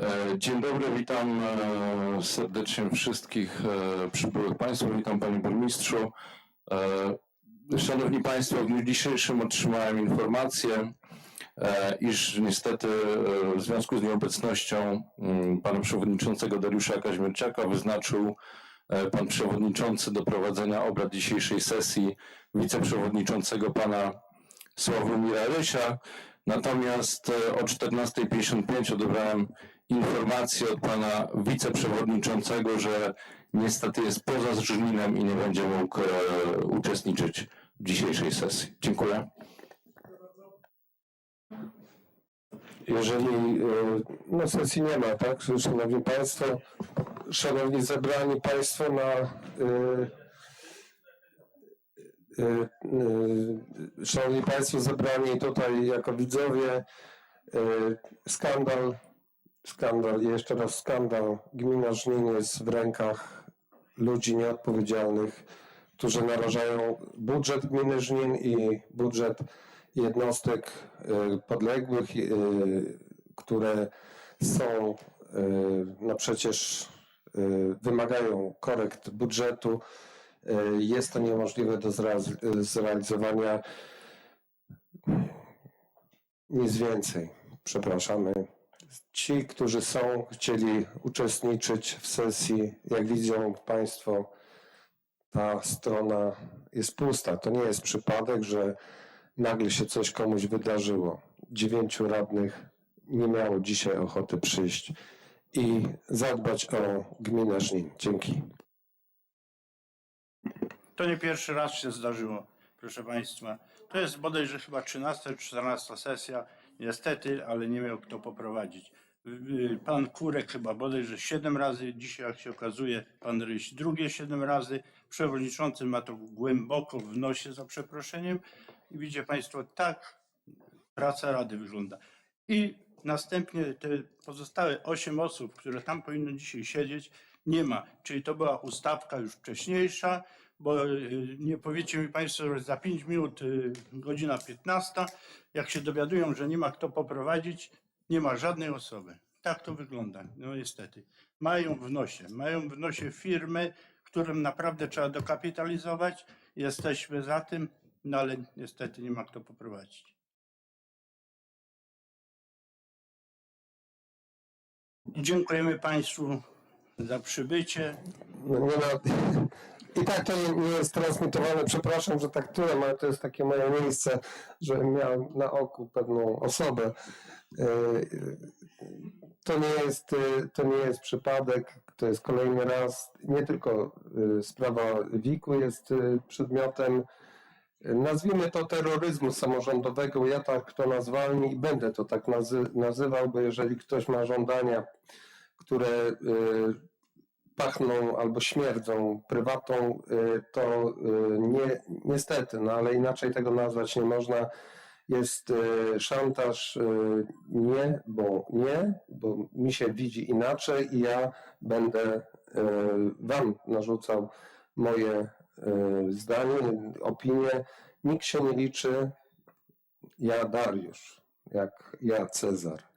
E, Dzień dobry, witam e, serdecznie wszystkich e, przybyłych Państwa, witam Panie Burmistrzu. Szanowni Państwo, w dniu dzisiejszym otrzymałem informację, iż niestety w związku z nieobecnością mm, Pana Przewodniczącego Dariusza Kaźmierczaka wyznaczył Pan Przewodniczący do prowadzenia obrad dzisiejszej sesji wiceprzewodniczącego Pana Sławomira Rysia. Natomiast o 14.55 odebrałem informację od pana wiceprzewodniczącego, że niestety jest poza Żninem i nie będzie mógł e, uczestniczyć w dzisiejszej sesji. Dziękuję. Jeżeli e, no, sesji nie ma, tak? Szanowni Państwo, Szanowni zebrani Państwo na e, e, e, Szanowni Państwo zebrani tutaj jako widzowie, e, skandal, skandal, jeszcze raz skandal. Gmina Żnin jest w rękach ludzi nieodpowiedzialnych, którzy narażają budżet gminy Żnin i budżet jednostek e, podległych, e, które są, e, no przecież wymagają korekt budżetu. Jest to niemożliwe do zrealiz- zrealizowania. Nic więcej. Przepraszamy. Ci, którzy są, chcieli uczestniczyć w sesji, jak widzą Państwo, ta strona jest pusta. To nie jest przypadek, że nagle się coś komuś wydarzyło. Dziewięciu radnych nie miało dzisiaj ochoty przyjść i zadbać o gminę Żnin. Dzięki. To nie pierwszy raz się zdarzyło, proszę Państwa. To jest bodajże chyba 13 czy 14 sesja. Niestety, ale nie miał kto poprowadzić. Pan Kurek chyba bodajże 7 razy, dzisiaj jak się okazuje, pan Ryś drugie 7 razy. Przewodniczący ma to głęboko w nosie za przeproszeniem. I widzicie Państwo, tak praca Rady wygląda. I następnie te pozostałe 8 osób, które tam powinno dzisiaj siedzieć, nie ma. Czyli to była ustawka już wcześniejsza, bo y, nie powiecie mi Państwo, że za 5 minut y, godzina 15, jak się dowiadują, że nie ma kto poprowadzić, nie ma żadnej osoby. Tak to wygląda, no niestety. Mają w nosie, mają w nosie firmy, którym naprawdę trzeba dokapitalizować. Jesteśmy za tym, no ale niestety nie ma kto poprowadzić. Dziękujemy Państwu za przybycie. I tak to nie, jest transmitowane. Przepraszam, że tak tyłem, ale to jest takie moje miejsce, że miałem na oku pewną osobę. E, To nie jest, e, to nie jest przypadek, to jest kolejny raz. Nie tylko e, sprawa WIK-u jest przedmiotem, nazwijmy to terroryzmu samorządowego. Ja tak to nazwałem i będę to tak nazy- nazywał, bo jeżeli ktoś ma żądania, które pachną albo śmierdzą prywatą, y, to y, nie, niestety, no ale inaczej tego nazwać nie można. Jest y, szantaż nie, bo nie, bo mi się widzi inaczej i ja będę wam narzucał moje zdanie, opinię. Nikt się nie liczy, ja Dariusz, jak ja Cezar.